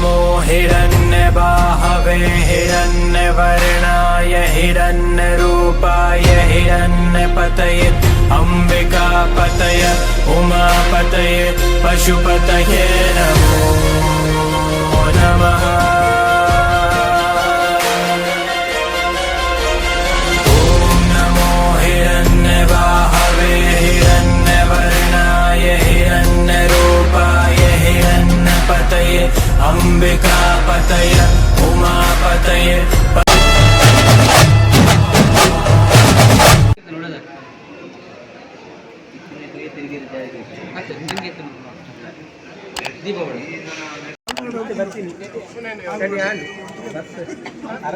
नमो हिरण्यबाहवे हिरण्यवर्णाय हिरण्यरूपाय हिरण्यपतये अम्बिकापतय उमापतये पशुपतये नमो नमः అంబికా పతయ ఉమాపతయ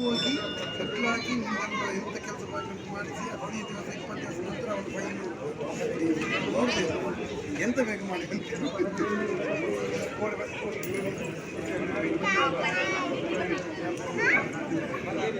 ಹೋಗಿ ಸೆಟ್ಲ್ ಆಗಿ ನಿಮ್ಮನ್ನು ಎಂತ ಕೆಲಸ ಮಾಡಬೇಕು ಮಾಡಿಸಿ ಹದಿನೈದು ದಿವಸ ಇಪ್ಪತ್ತು ದಿವಸ ನಂತರ ಒಂದು ಫೈನ್ ನೋಡಿದೆ ಎಂತ ಬೇಕು ಮಾಡಿ ಅಂತ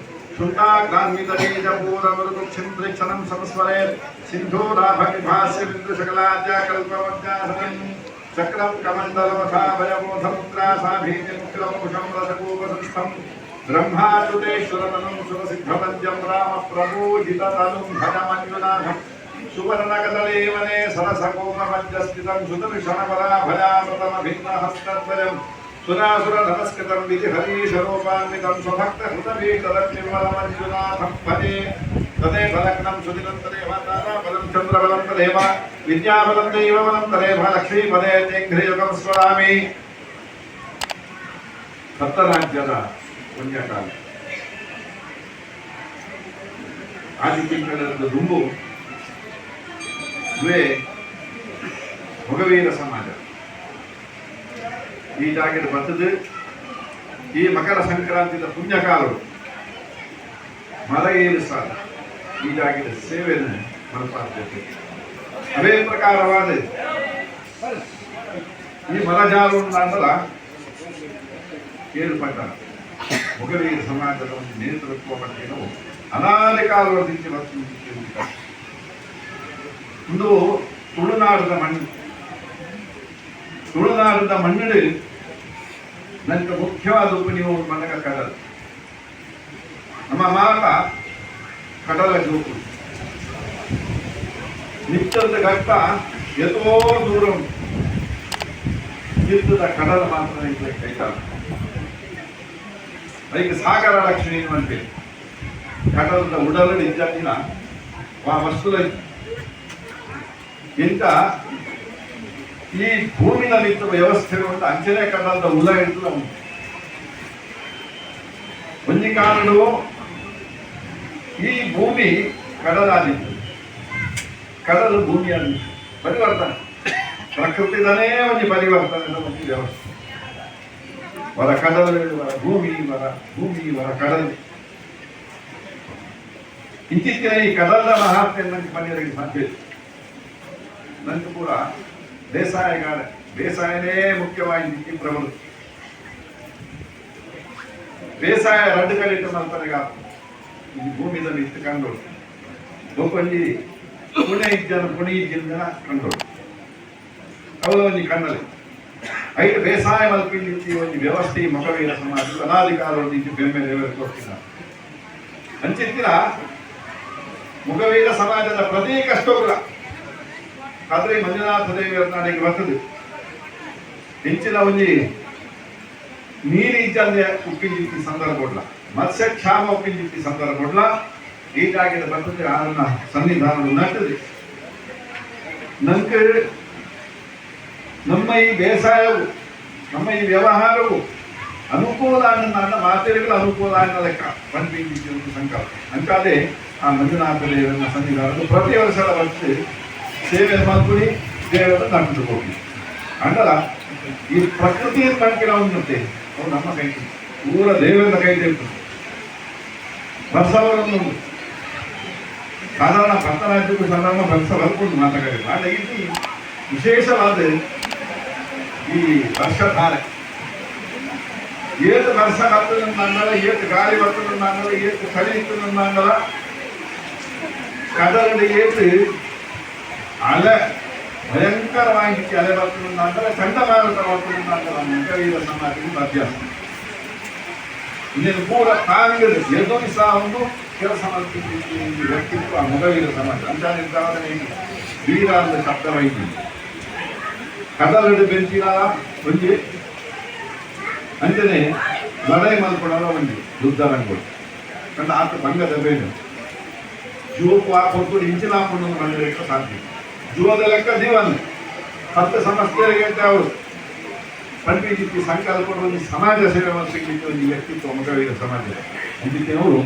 शुङ्गाग्रान्वितबीजपूरवरुक्षिन्द्रिक्षणं संस्मरेत् सिन्धूराभविभाष्यबिन्दुशकलाद्याकल्पवद्यासनं चक्रं कमण्डलमथाभयमोधमुद्रासाभीतिमुख्यमुखं रसपूपसंस्थं ब्रह्माच्युतेश्वरमनं सुरसिद्धपद्यं रामप्रमोहिततनुं भजमञ्जुनाथम् सुवर्णकदलीवने सरसकोमपद्यस्थितं सुदर्शनपराभयामृतमभिन्नहस्तद्वयम् సురాసుర నమస్కృతం విధి హరీశరూపాన్వితం స్వభక్త హృతభీకరన్నిర్మలమంజునాథం భజే తదేవ లగ్నం సుదినంతరేవ తారాబలం చంద్రబలం తదేవ విద్యాబలం దైవబలం తదేవ లక్ష్మీపదే తేఘ్రయుగం స్మరామి ಸಪ್ತರಾಜ್ಯದ ಪುಣ್ಯಕಾಲ ಆದಿತಿಂಗಳದ ದುಂಬು ಇವೇ ಮೊಗವೀರ ಸಮಾಜ ಈ ಜಾಗದ ಬಂದದ್ದು ಈ ಮಕರ ಸಂಕ್ರಾಂತಿದ ಪುಣ್ಯಕಾಲರು ಮರ ಸಾಲ. ಈ ಜಾಗದ ಸೇವೆಯನ್ನು ಮನಪಾಡ್ತೈತೆ ಅದೇ ಪ್ರಕಾರವಾದ ಈ ಮಲಜಾರು ಅಂತಲ್ಲ ಏರ್ಪಟ್ಟ ಮೊಘಲೀಯ ಸಮಾಜದ ಒಂದು ನೇತೃತ್ವ ಬಗ್ಗೆ ನಾವು ಅನಾದಿ ಕಾಲದಿಂದ ಒಂದು ತುಳುನಾಡದ ಮಣ್ಣು. ತುಳುನಾಡದ ಮಂಡಳಿ ನನಗೆ ಮುಖ್ಯವಾದ ಉಪನಿಯಮ ಮನಗ ಕಡಲ. ನಮ್ಮ ಮಾತ ಕಡಲ ಜೋಕು. ನಿತ್ಯದ ಘಟ್ಟ ಎದೋ ದೂರ ಉಂಟು. ಕಡಲ ಮಾತ್ರ ಇದ್ರೆ ಕೈತಾರ ಅದಕ್ಕೆ ಸಾಗರ ಲಕ್ಷ್ಮಿ ಎನ್ನುವಂತೆ ಕಡಲದ ಉಡಲಲ್ಲಿ ದಿನ ಆ ವಸ್ತುಲ ಇಂಥ ಈ ಭೂಮಿನಲ್ಲಿ ಇರುವ ವ್ಯವಸ್ಥೆ ಒಂದು ಅಂಚನೆ ಕಡಲದ ಉಲ ಹಿಡಿದು ಉಂಟು ಒಂದು ಕಾರಣವು ಈ ಭೂಮಿ ಕಡಲಾದಿತ್ತು ಕಡಲು ಭೂಮಿಯಾದಿತ್ತು ಪರಿವರ್ತನೆ ಪ್ರಕೃತಿದನೇ ಒಂದು ಪರಿವರ್ತನೆ ಒಂದು ವ್ಯವಸ್ಥೆ ವರ ಕಡಲು ವರ ಭೂಮಿ ವರ ಭೂಮಿ ವರ ಕಡಲು ಇತ್ತೀಚಿನ ಈ ಕಡಲದ ಮಹಾತ್ಮೆ ನನಗೆ ಮನೆಯವರಿಗೆ ಸಾಧ್ಯ ಇಲ್ಲ. ನನಗೆ ಕೂಡ ಬೇಸಾಯಗಾರ ಬೇಸಾಯನೇ ಮುಖ್ಯವಾಗಿ ಈ ಪ್ರವೃತ್ತಿ ಬೇಸಾಯ ರಡ್ಡುಗಳಿಟ್ಟು ಮಲ್ಪನೆಗ ಈ ಭೂಮಿದಲ್ಲಿ ಇಟ್ಟು ಕಂಡು ಗೋಪಲ್ಲಿ ಪುಣೆ ಇದ್ದಾನ ಪುಣೆ ಇದ್ದ ಕಂಡು ಅವಳು ಒಂದು ಕಣ್ಣಲ್ಲಿ. ಐದು ಬೇಸಾಯ ಮಲ್ಪಿಂದಿತ್ತಿ ಒಂದು ವ್ಯವಸ್ಥೆ ಮಕವೀರ ಸಮಾಜ ಅನಾಧಿಕಾರವನ್ನು ಇದ್ದು ಬೆಂಬಲ ಕೊಡ್ತಿದ್ದಾರೆ ಅಂಚಿತ್ತಿನ ಮುಖವೀರ ಸಮಾಜದ ಪ್ರತೀಕ ಅಷ್ಟೋಗ್ರ ಆದ್ರೆ ಮಂಜುನಾಥ ದೇವಿಯರ ನಾಡಿಗೆ ಬರ್ತದೆ ಹೆಚ್ಚಿನ ಒಂಜಿ ನೀರು ಇಜ್ಜಂದೆ ಉಪ್ಪಿನ ಸಂದರ್ಭ ಕೊಡ್ಲ ಮತ್ಸ್ಯಕ್ಷಾಮ ಉಪ್ಪಿನ ಸಂದರ್ಭ ಕೊಡ್ಲ ಹೀಗಾಗಿ ಬರ್ತದೆ ಅದನ್ನ ಸಂವಿಧಾನ ನಟ್ಟದೆ ನಂಗೆ ನಮ್ಮ ಈ ಬೇಸಾಯವು ನಮ್ಮ ಈ ವ್ಯವಹಾರವು ಅನುಕೂಲ ನನ್ನ ಮಾತೆರೆಗಳ ಅನುಕೂಲ ಅನ್ನೋ ಲೆಕ್ಕ ಪಂಚಮೀತಿ ಒಂದು ಸಂಕಲ್ಪ ಅಂಕಾದೆ ಆ ಮಂಜುನಾಥ ದೇವರನ್ನ ಸನ್ನಿಧಾನದ ಪ್ರತಿ ವರ್ಷದ ವರ್ಷ ಸೇವೆ ಮಾಡ್ಕೊಡಿ ದೇವರ ನಂಬಿಟ್ಟು ಹೋಗಿ ಅಂಡಲ್ಲ ಈ ಪ್ರಕೃತಿಯ ಕಣ್ಕಿನ ಉನ್ನತೆ ಅವು ನಮ್ಮ ಕೈ. ಊರ ದೇವರ ಕೈ ಇರ್ತದೆ ಬಸವರನ್ನು ಸಾಧಾರಣ ಭರತನಾಟ್ಯಕ್ಕೂ ಸಾಧಾರಣ ಬಸ ಬರ್ಕೊಂಡು ಮಾತಾಡಬೇಕು ಆದರೆ ಇಲ್ಲಿ ವಿಶೇಷವಾದ ಈ ವರ್ಷಧಾರೆ. ಏತು ವರ್ಷ ಬರ್ತದೆ ಅಂದಲ್ಲ ಏತು ಗಾಳಿ ಬರ್ತದೆ ಅಂದಲ್ಲ ಏತು ಚಳಿ ಇರ್ತದೆ ಅಂದಲ್ಲ ಕದಲಲ್ಲಿ ಏತು ಅಲೆ, ಭಯಂಕರವಾಗಿ ಅಲೆ ಬರ್ತದೆ ಅಂದರೆ ಚಂಡಮಾರುತ ಬರ್ತದೆ ನಂಗಲ ಈಗ ಸಮಾಜದಿಂದ ಅಭ್ಯಾಸ ಕೂಡ ಪೂರ ತಾಂಗದ ಎದುರಿಸ ಒಂದು ಕೆಲಸ ಮಾಡ್ತಿದ್ದೀವಿ ವ್ಯಕ್ತಿತ್ವ ಆ ಮೊಗವೀರ ಸಮಾಜ ಅಂತ ನಿರ್ಧಾರದಲ್ಲಿ ವೀರ ಅಂತ ಶಬ್ದವೈದ್ಯ. ಕದಲಡು ಬೆಂಚಿನ ಒಂಜಿ. ಅಂಚನೆ ಲಡಾಯಿ ಮಲ್ಪಡೋಣ ಒಂಜಿ, ಯುದ್ಧ ರಂಗೋಡು ಕಂಡ ಆತ ಭಂಗದ ಬೇಡ ಜೋಕು ಆ ಕೊಟ್ಟು ಇಂಚಿನ ಹಾಕೊಂಡು ಸಾಧ್ಯ. ಜೂವದ ಲೆಕ್ಕ ಜೀವನ. ಹತ್ತು ಸಮಸ್ಯೆಗಳಿಗೆ ಅಂತ ಅವರು. ಪಂಡಿತಿ ಸಂಕಲ್ಪ ಒಂದು ಸಮಾಜ ಸೇವೆ ಮಾಡ್ಲಿಕ್ಕೆ ಒಂದು ವ್ಯಕ್ತಿತ್ವ ಮಗವೀರ ಸಮಾಜ. ಇದಕ್ಕೆ ಅವರು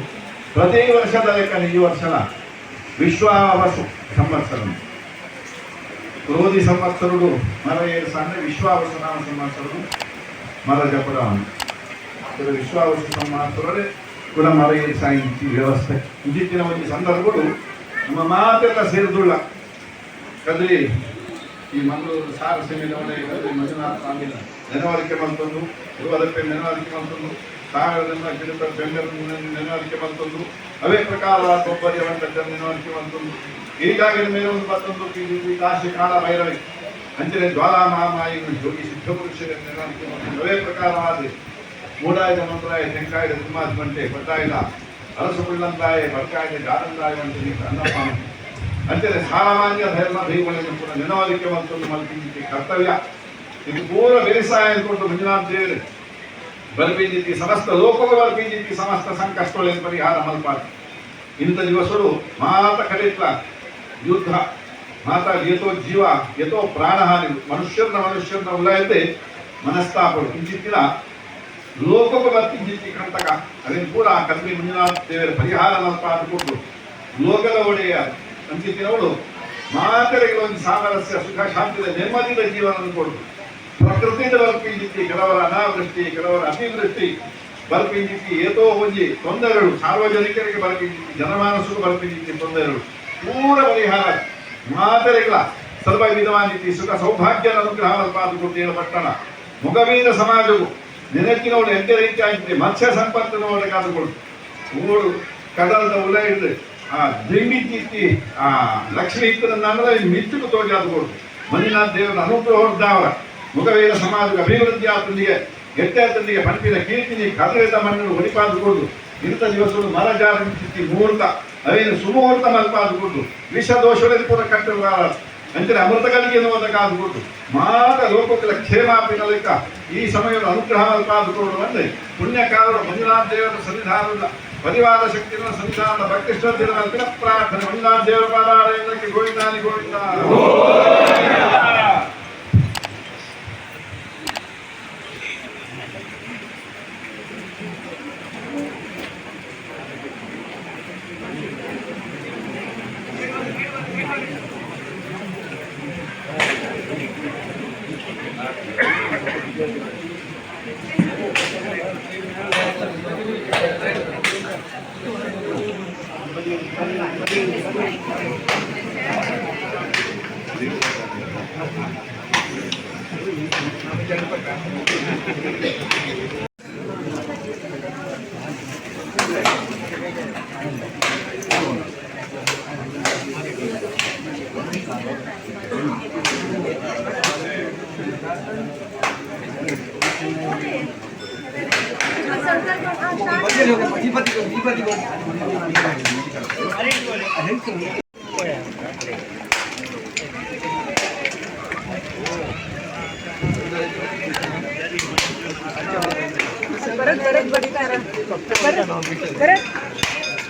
ಪ್ರತಿ ವರ್ಷದ ಲೆಕ್ಕ ಈ ವರ್ಷದ ವಿಶ್ವಾವಸು ಸಂವತ್ಸರ. ಕ್ರೋಧಿ ಸಂವತ್ಸರುಡು ಮರ ಏರಿಸ ಅಂದ್ರೆ ವಿಶ್ವಾವಸನಾಮ ನಾಮ ಸಂವತ್ಸರದು ಮರ ಜಪಡವನು ಅದರ ವಿಶ್ವಾವಸು ಸಂವತ್ಸರವೇ ಕೂಡ ಮರ ಇಂಚಿ ವ್ಯವಸ್ಥೆ. ಇದಕ್ಕಿನ ಒಂದು ಸಂದರ್ಭಗಳು ನಮ್ಮ ಮಾತೆಲ್ಲ ಸೇರಿದುಳ್ಳ ಕದ್ರಿ ಈ ಮಂಗಳೂರು ಸಾರ ಸೆಮಿನವನೇ ಕದ್ರಿ ಮಂಜುನಾಥ ಸ್ವಾಮಿನ ನೆನವರಿಕೆ ಮಲ್ತೊಂದು ಧ್ರುವದಪ್ಪೆ ನೆನವರಿಕೆ ಮಲ್ತೊಂದು ಸಾವಿರದಿಂದ ಗಿಡದ ಬೆಂಗಳೂರು ನೆನವರಿಕೆ ಮಲ್ತೊಂದು ಅವೇ ಪ್ರಕಾರವಾದ ಒಬ್ಬರಿ ಅವಂತ ನೆನವರಿಕೆ ಮಲ್ತೊಂದು ಹೀಗಾಗಿ ಮೇಲೆ ಒಂದು ಮತ್ತೊಂದು ಈ ಕಾಶಿ ಕಾಲ ಭೈರವಿ ಅಂಚನೆ ಜ್ವಾಲಾ ಮಹಾಮಾಯಿ ಯೋಗಿ ಸಿದ್ಧಪುರುಷರ ನೆನವರಿಕೆ ಮಲ್ತೊಂದು ಅವೇ ಪ್ರಕಾರವಾದ ಮೂಡಾಯದ ಮಂತ್ರಾಯ ತೆಂಕಾಯದ ತಿಮ್ಮಾದ ಗಂಟೆ ಬಟ್ಟಾಯದ ಅರಸು ಕುಳ್ಳಂತಾಯ ಬರ್ಕಾಯದ ಜಾನಂದಾಯ ಅಂತ ಅನ್ನಪ್ಪ ಅಂತೆಯೇ ಸಾಮಾನ್ಯ ಧರ್ಮ ದೈವಗಳನ್ನು ಕೂಡ ನೆನವರಿಕೆ ಮತ್ತೊಂದು ಮಲ್ಪಿಂದಿಕ್ಕೆ ಕರ್ತವ್ಯ ಇದು ಪೂರ ಬೇಸಾಯ ಕೊಟ್ಟು ಮಂಜುನಾಥ ದೇವರು ಬರ್ಪಿಂದಿತ್ತಿ ಸಮಸ್ತ ಲೋಕವ ಬರ್ಪಿಂದಿತ್ತಿ ಸಮಸ್ತ ಸಂಕಷ್ಟಗಳನ್ನು ಪರಿಹಾರ ಮಲ್ಪಾದ ಇಂಥ ದಿವಸಗಳು ಮಾತ ಕಡಿತ್ಲ ಯುದ್ಧ ಮಾತ ಏತೋ ಜೀವ ಏತೋ ಪ್ರಾಣಹಾನಿ ಮನುಷ್ಯರನ್ನ ಮನುಷ್ಯರನ್ನ ಉಲಾಯತೆ ಮನಸ್ತಾಪಗಳು ಕಿಂಚಿತ್ತಿನ ಲೋಕಕ್ಕೆ ಬರ್ತಿದ್ದಿತ್ತಿ ಕಂಟಕ ಅದೇನು ಪೂರ ಕಲ್ಪಿ ಮಂಜುನಾಥ ದೇವರ ಪರಿಹಾರ ಮಲ್ಪಾದ ಕೊಟ್ಟು ಲೋಕದ ಒಡೆಯ ಅಂತಿತ್ತಿನವಳು ಮಾತರಿಗೆ ಒಂದು ಸಾಮರಸ್ಯ, ಸುಖ, ಶಾಂತಿಯ ನೆಮ್ಮದಿದ ಜೀವನ ಕೊಡು ಪ್ರಕೃತಿಯಿಂದ ಬಲ್ಪಿಂದಿತ್ತಿ ಕೆಲವರ ಅನಾವೃಷ್ಟಿ, ಕೆಲವರ ಅತಿವೃಷ್ಟಿ ಬಲ್ಪಿಂದಿತ್ತಿ ಏತೋ ಒಂಜಿ ತೊಂದರೆಗಳು, ಸಾರ್ವಜನಿಕರಿಗೆ ಬಲ್ಪಿಂದಿತ್ತಿ ಜನಮಾನಸಕ್ಕೂ ಬಲ್ಪಿಂದಿತ್ತಿ ತೊಂದರೆಗಳು, ಪೂರ್ಣ ಪರಿಹಾರ. ಮಾತರಿಗಳ ಸರ್ವ ಸುಖ ಸೌಭಾಗ್ಯ ಅನುಗ್ರಹ ಪಾದುಕೊಂಡು ಕೊಟ್ಟು ಹೇಳಪಟ್ಟಣ ಮುಖವೀರ ಸಮಾಜವು ನೆನಪಿನವಳು ಎಂತೆ ರೀತಿಯಾಗಿದೆ. ಮತ್ಸ್ಯ ಕಾದುಕೊಡು ಊರು, ಕಡಲದ ಉಲ ಹಿಡಿದು ದಿಂಡಿ ತಿತ್ತಿ ಆ ಲಕ್ಷ್ಮಿ ಇತ್ತನಂದ್ರೆ ಮಿತ್ತುಕು ತೋಜಾದುಕೊಡು ಮಂಜುನಾಥ ದೇವರ ಅನುಗ್ರಹ ಹೊರದವರ ಮುಖವೀರ ಸಮಾಜದ ಅಭಿವೃದ್ಧಿ ಆತನಿಗೆ ಎತ್ತೇತನಿಗೆ ಪಂಪಿನ ಕೀರ್ತಿನಿ ಕದರಿದ ಮಣ್ಣನ್ನು ಒಡಿಪಾದುಕೊಂಡು ಇಂಥ ದಿವಸಗಳು ಮರ ಜಾರಿ ಮುಹೂರ್ತ ಅವೇನು ಸುಮುಹೂರ್ತ ಮಲ್ಪಾದುಕೊಂಡು ವಿಷದೋಷದಲ್ಲಿ ಕೂಡ ಕಟ್ಟುವ ಅಂದರೆ ಅಮೃತಗಳಿಗೆ ನೋದ ಕಾದುಕೊಂಡು ಮಾತ ಲೋಕಗಳ ಕ್ಷೇಮಾಪಿನ ಲೆಕ್ಕ ಈ ಸಮಯದ ಅನುಗ್ರಹ ಮಲ್ಪಾದುಕೊಂಡು ಅಂದರೆ ಪುಣ್ಯಕಾಲರು ಮಂಜುನಾಥ ದೇವರ ಸನ್ನಿಧಾನದ పరివార శక్తి సంతాన భక్తి శ్రద్ధల ప్రార్థన ఉందా దేవపాదాలయంలోకి గోవిందాని గోవిందా परत परत बघितलं परत. परत.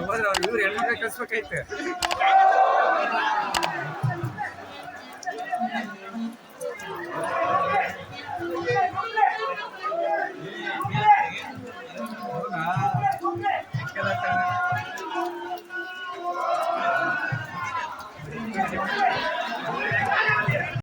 ಹೋದ್ರೆ ಇವ್ರು ಹೆಣ್ಮಕ್ಳು ಕಳ್ಸ್ಬೇಕಾಯ್ತು.